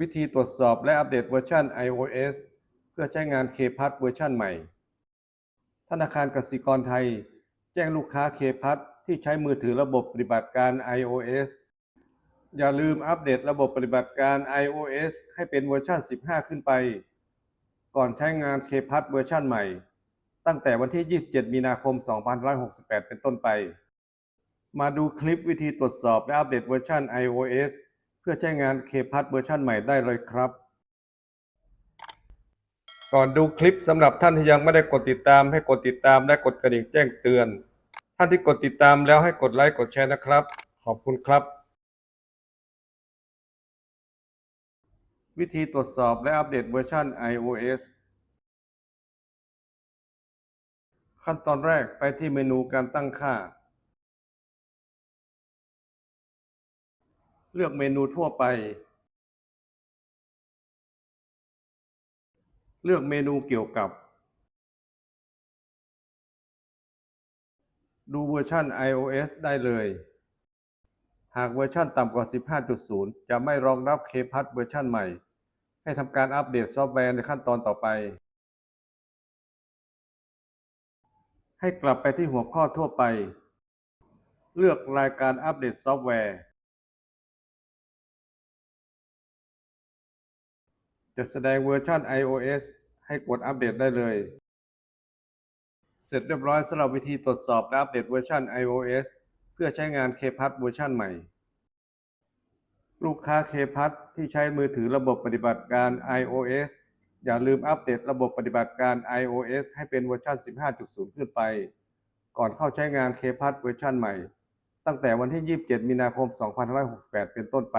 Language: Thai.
วิธีตรวจสอบและอัปเดตเวอร์ชัน iOS เพื่อใช้งาน KPass เวอร์ชันใหม่ ธนาคารกสิกรไทย แจ้งลูกค้า KPass ที่ใช้มือถือระบบปฏิบัติการ iOS อย่าลืมอัปเดตระบบปฏิบัติการ iOS ให้เป็นเวอร์ชัน 15 ขึ้นไป ก่อนใช้งาน KPass เวอร์ชันใหม่ ตั้งแต่วันที่ 27 มีนาคม 2568 เป็นต้นไป มาดูคลิปวิธีตรวจสอบและอัปเดตเวอร์ชัน iOS พื่อใช้งาน KPass เวอร์ชันใหม่ได้เลยครับ ก่อนดูคลิปสำหรับท่านที่ยังไม่ได้กดติดตามให้กดติดตามและกดกระดิ่งแจ้งเตือน ท่านที่กดติดตามแล้วให้กดไลค์กดแชร์นะครับ ขอบคุณครับ วิธีตรวจสอบและอัปเดตเวอร์ชัน iOS ขั้นตอนแรกไปที่เมนูการตั้งค่า เลือกเมนูทั่วไป เลือกเมนูเกี่ยวกับ ดูเวอร์ชัน iOS ได้เลย หากเวอร์ชันต่ำกว่า 15.0 จะไม่รองรับ KPass เวอร์ชันใหม่ ให้ทำการอัปเดตซอฟต์แวร์ในขั้นตอนต่อไป ให้กลับไปที่หัวข้อทั่วไป เลือกรายการอัปเดตซอฟต์แวร์ จะแสดงเวอร์ชัน iOS ให้กดอัปเดตได้เลย เสร็จเรียบร้อยสำหรับวิธีตรวจสอบและอัปเดตเวอร์ชัน iOS เพื่อใช้งาน KPass เวอร์ชันใหม่ ลูกค้า KPass ที่ใช้มือถือระบบปฏิบัติการ iOS อย่าลืมอัปเดตระบบปฏิบัติการ iOS ให้เป็นเวอร์ชัน 15.0 ขึ้นไป ก่อนเข้าใช้งาน KPass เวอร์ชันใหม่ ตั้งแต่วันที่ 27 มีนาคม 2568 เป็นต้นไป